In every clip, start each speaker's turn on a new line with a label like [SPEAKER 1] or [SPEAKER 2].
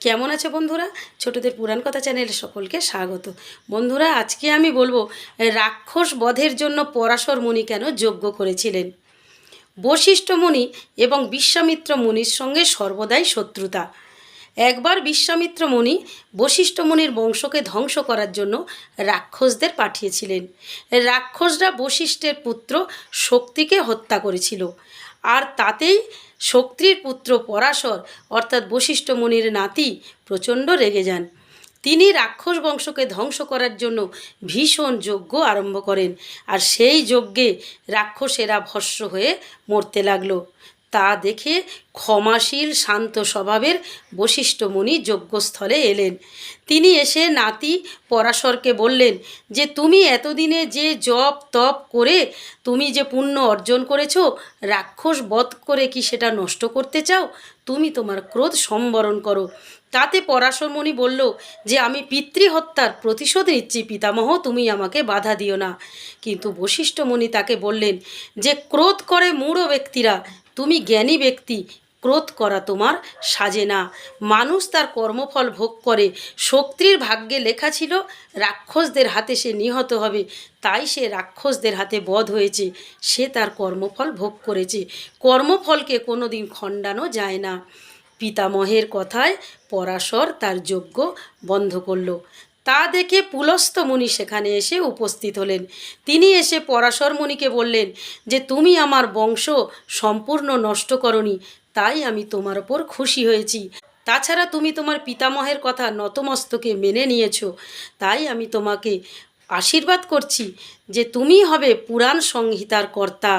[SPEAKER 1] কেমন আছে বন্ধুরা? ছোটদের পুরাণ কথা চ্যানেলে সকলকে স্বাগত। বন্ধুরা, আজকে আমি বলব, রাক্ষস বধের জন্য পরাশর মুনি কেন যজ্ঞ করেছিলেন? বশিষ্ঠ মুনি এবং বিশ্বামিত্র মুনির সঙ্গে সর্বদাই শত্রুতা। একবার বিশ্বামিত্র মুনি বশিষ্ঠ মুনির বংশকে ধ্বংস করার জন্য রাক্ষসদের পাঠিয়েছিলেন। রাক্ষসরা বশিষ্ঠের পুত্র শক্তিকে হত্যা করেছিল। আর তাতেই শক্তির পুত্র পরাশর, অর্থাৎ বশিষ্ঠ মুনির নাতি, প্রচণ্ড রেগে যান। তিনি রাক্ষস বংশকে ধ্বংস করার জন্য ভীষণ যজ্ঞ আরম্ভ করেন, আর সেই যজ্ঞে রাক্ষসেরা ভস্য হয়ে মরতে লাগল। তা দেখে ক্ষমাশীল শান্ত স্বভাবের বশিষ্ঠ মুনি যজ্ঞস্থলে এলেন। তিনি এসে নাতি পরাশরকে বললেন, যে তুমি এতদিনে যে জপ তপ করে তুমি যে পুণ্য অর্জন করেছ, রাক্ষস বধ করে কি সেটা নষ্ট করতে চাও? তুমি তোমার ক্রোধ সম্বরণ করো। তাতে পরাশরমণি বলল, যে আমি পিতৃহত্যার প্রতিশোধ নিচ্ছি, পিতামহ, তুমি আমাকে বাধা দিও না। কিন্তু বশিষ্ঠ মুনি তাকে বললেন, যে ক্রোধ করে মূঢ় ব্যক্তিরা তুমি জ্ঞানী ব্যক্তি, ক্রোধ করা তোমার সাজে না। মানুষ তার কর্মফল ভোগ করে। শক্তির ভাগ্যে লেখা ছিল, রাক্ষসদের হাতে সে নিহত হবে। তাই সে রাক্ষসদের হাতে বধ হয়েছে। সে তার কর্মফল ভোগ করেছে। কর্মফলকে কোনো দিন খণ্ডানো যায় না। পিতামহের কথায় পরাশর তার যজ্ঞ বন্ধ করল। তা দেখে পুলস্ত মুনি সেখানে এসে উপস্থিত হলেন। তিনি এসে পরাশর মুনিকে বললেন যে, তুমি আমার বংশ সম্পূর্ণ নষ্ট করনি, তাই আমি তোমার ওপর খুশি হয়েছি। তাছাড়া তুমি তোমার পিতামহের কথা নতমস্তকে মেনে নিয়েছো। তাই আমি তোমাকে আশীর্বাদ করছি যে, তুমি হবে পুরাণ সংহিতার কর্তা।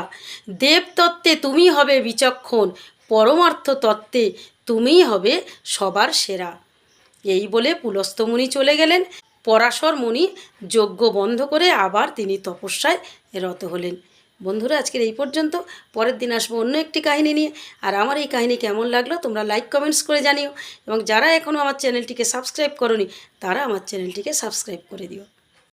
[SPEAKER 1] দেবতত্ত্বে তুমি হবে বিচক্ষণ পরমার্থ তত্ত্বে তুমিই হবে সবার সেরা। এই বলে পুলস্তমুনি চলে গেলেন। পরাশর মুনি যজ্ঞ বন্ধ করে আবার তিনি তপস্যায় রত হলেন। বন্ধুরা, আজকের এই পর্যন্ত। পরের দিন আসব অন্য একটি কাহিনী নিয়ে। আর আমার এই কাহিনী কেমন লাগল তোমরা লাইক কমেন্টস করে জানিও। এবং যারা এখনও আমার চ্যানেলটিকে সাবস্ক্রাইব করনি, তারা আমার চ্যানেলটিকে সাবস্ক্রাইব করে দিও।